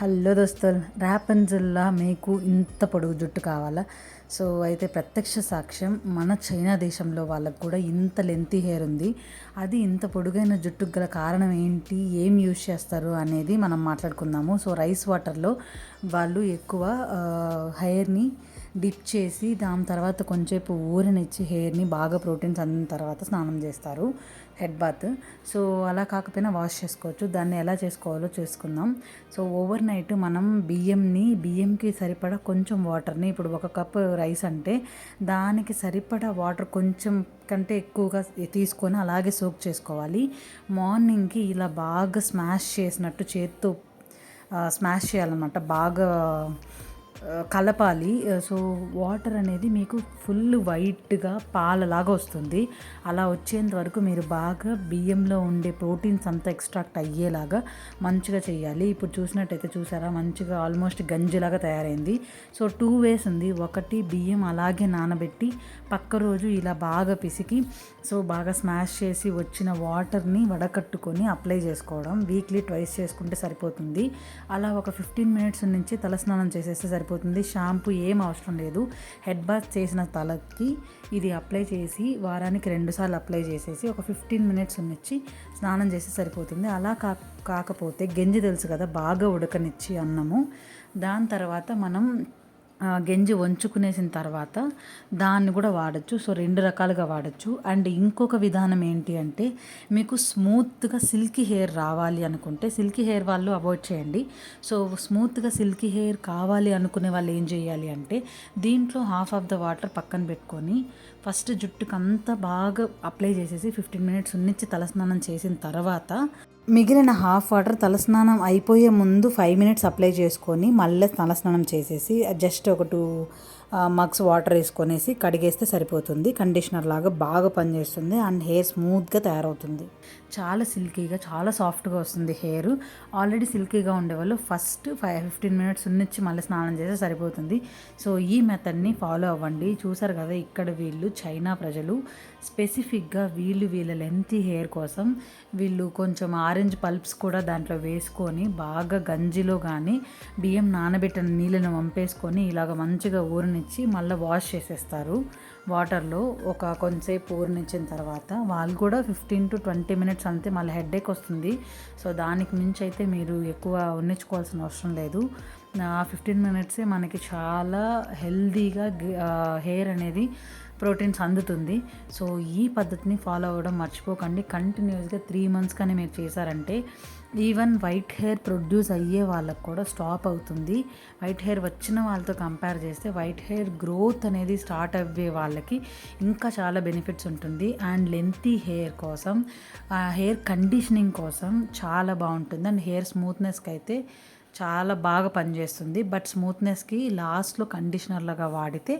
Hello దోస్తులు ర్యాపంజిల్లా మీకు ఇంత పొడుగు జుట్టు కావాలా? సో అయితే ప్రత్యక్ష సాక్ష్యం మన చైనా దేశంలో వాళ్ళకు కూడా ఇంత లెంతీ హెయిర్ ఉంది. అది ఇంత పొడుగైన జుట్టుకు గల కారణం ఏంటి? ఏం యూజ్ చేస్తారు? అనేది మనం మాట్లాడుకుందాము. సో రైస్ వాటర్లో వాళ్ళు ఎక్కువ హెయిర్ని డిప్ చేసి దాని తర్వాత కొంచెంసేపు ఊరనిచ్చి హెయిర్ని బాగా ప్రోటీన్స్ అందిన తర్వాత స్నానం చేస్తారు హెడ్ బాత్. సో అలా కాకపోయినా వాష్ చేసుకోవచ్చు. దాన్ని ఎలా చేసుకోవాలో చేసుకుందాం. సో ఓవర్ నైట్ మనం బియ్యంని బియ్యంకి సరిపడా కొంచెం వాటర్ని ఇప్పుడు ఒక కప్ రైస్ అంటే దానికి సరిపడా వాటర్ కొంచెం కంటే ఎక్కువగా తీసుకొని అలాగే సోక్ చేసుకోవాలి. మార్నింగ్కి ఇలా బాగా స్మాష్ చేసినట్టు చేత్తో స్మాష్ చేయాలన్నమాట. బాగా కలపాలి. సో వాటర్ అనేది మీకు ఫుల్ వైట్గా పాలలాగా వస్తుంది. అలా వచ్చేంత వరకు మీరు బాగా బియ్యంలో ఉండే ప్రోటీన్స్ అంతా ఎక్స్ట్రాక్ట్ అయ్యేలాగా మంచిగా చేయాలి. ఇప్పుడు చూసినట్టయితే చూసారా మంచిగా ఆల్మోస్ట్ గంజిలాగా తయారైంది. సో టూ వేస్ ఉంది. ఒకటి బియ్యం అలాగే నానబెట్టి పక్క రోజు ఇలా బాగా పిసికి సో బాగా స్మాష్ చేసి వచ్చిన వాటర్ని వడకట్టుకొని అప్లై చేసుకోవడం. వీక్లీ ట్వైస్ చేసుకుంటే సరిపోతుంది. అలా ఒక ఫిఫ్టీన్ మినిట్స్ నుంచి తలస్నానం చేసేస్తే సరిపోతుంది. సరిపోతుంది షాంపూ ఏం అవసరం లేదు. హెడ్ బాత్ చేసిన తలకి ఇది అప్లై చేసి వారానికి రెండుసార్లు అప్లై చేసేసి ఒక ఫిఫ్టీన్ మినిట్స్ ఉన్నిచ్చి స్నానం చేసి సరిపోతుంది. అలా కా కాకపోతే గెంజి తెలుసు కదా బాగా ఉడకనిచ్చి అన్నము. దాని తర్వాత మనం గెంజి వంచుకునేసిన తర్వాత దాన్ని కూడా వాడచ్చు. సో రెండు రకాలుగా వాడచ్చు. అండ్ ఇంకొక విధానం ఏంటి అంటే మీకు స్మూత్గా సిల్కీ హెయిర్ రావాలి అనుకుంటే సిల్కీ హెయిర్ వాళ్ళు అవాయిడ్ చేయండి. సో స్మూత్గా సిల్కీ హెయిర్ కావాలి అనుకునే వాళ్ళు ఏం చేయాలి అంటే దీంట్లో హాఫ్ ఆఫ్ ద వాటర్ పక్కన పెట్టుకొని ఫస్ట్ జుట్టుకు అంతా బాగా అప్లై చేసేసి ఫిఫ్టీన్ మినిట్స్ ఉన్నిచ్చి తలస్నానం చేసిన తర్వాత మిగిలిన హాఫ్ వాటర్ తలస్నానం అయిపోయే ముందు ఫైవ్ మినిట్స్ అప్లై చేసుకొని మళ్ళీ తలస్నానం చేసేసి జస్ట్ ఒక టూ మగ్స్ వాటర్ వేసుకొనేసి కడిగేస్తే సరిపోతుంది. కండిషనర్ లాగా బాగా పనిచేస్తుంది. అండ్ హెయిర్ స్మూత్గా తయారవుతుంది. చాలా సిల్కీగా చాలా సాఫ్ట్గా వస్తుంది హెయిర్. ఆల్రెడీ సిల్కీగా ఉండేవాళ్ళు ఫస్ట్ ఫైవ్ ఫిఫ్టీన్ మినిట్స్ ఉన్నిచ్చి మళ్ళీ స్నానం చేస్తే సరిపోతుంది. సో ఈ మెథడ్ని ఫాలో అవ్వండి. చూసారు కదా ఇక్కడ వీళ్ళు చైనా ప్రజలు స్పెసిఫిక్గా వీళ్ళు వీళ్ళ లెంతీ హెయిర్ కోసం వీళ్ళు కొంచెం ఆరెంజ్ పల్ప్స్ కూడా దాంట్లో వేసుకొని బాగా గంజిలో కానీ బియ్యం నానబెట్టిన నీళ్ళను వంపేసుకొని ఇలాగ మంచిగా ఊరనిచ్చి మళ్ళీ వాష్ చేసేస్తారు. వాటర్లో ఒక కొంతసేపు ఊరనిచ్చిన తర్వాత వాళ్ళు కూడా ఫిఫ్టీన్ టు ట్వంటీ మినిట్స్ అంతే మళ్ళీ హెడేక్ వస్తుంది. సో దానికి మించి అయితే మీరు ఎక్కువ ఉన్నించుకోవాల్సిన అవసరం లేదు. ఫిఫ్టీన్ మినిట్సే మనకి చాలా హెల్దీగా హెయిర్ అనేది ప్రోటీన్స్ అందుతుంది. సో ఈ పద్ధతిని ఫాలో అవ్వడం మర్చిపోకండి. కంటిన్యూస్గా త్రీ మంత్స్ కానీ మీరు చేశారంటే ఈవెన్ వైట్ హెయిర్ ప్రొడ్యూస్ అయ్యే వాళ్ళకు కూడా స్టాప్ అవుతుంది. వైట్ హెయిర్ వచ్చిన వాళ్ళతో కంపేర్ చేస్తే వైట్ హెయిర్ గ్రోత్ అనేది స్టార్ట్ అయ్యే వాళ్ళకి ఇంకా చాలా బెనిఫిట్స్ ఉంటుంది. అండ్ లెంతీ హెయిర్ కోసం హెయిర్ కండిషనింగ్ కోసం చాలా బాగుంటుంది. అండ్ హెయిర్ స్మూత్నెస్కి అయితే చాలా బాగా పనిచేస్తుంది. బట్ స్మూత్నెస్కి లాస్ట్లో కండిషనర్లుగా వాడితే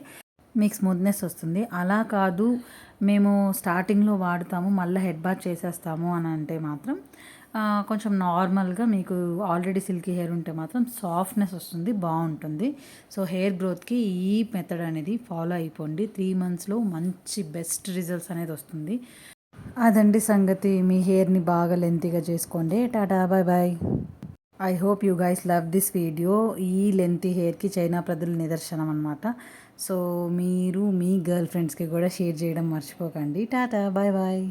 మీకు స్మూత్నెస్ వస్తుంది. అలా కాదు మేము స్టార్టింగ్లో వాడుతాము మళ్ళీ హెడ్ బాత్ చేసేస్తాము అని అంటే మాత్రం కొంచెం నార్మల్గా మీకు ఆల్రెడీ సిల్కీ హెయిర్ ఉంటే మాత్రం సాఫ్ట్నెస్ వస్తుంది బాగుంటుంది. సో హెయిర్ గ్రోత్కి ఈ మెథడ్ అనేది ఫాలో అయిపోండి. త్రీ మంత్స్లో మంచి బెస్ట్ రిజల్ట్స్ అనేది వస్తుంది. అదండి సంగతి. మీ హెయిర్ని బాగా లెంతీగా చేసుకోండి. Tata bye bye. I hope you guys love this video ఈ లెంతీ హెయిర్కి చైనా ప్రజల నిదర్శనం అనమాట సో మీరు మీ గర్ల్ ఫ్రెండ్స్కి కూడా షేర్ చేయడం మర్చిపోకండి. Tata bye bye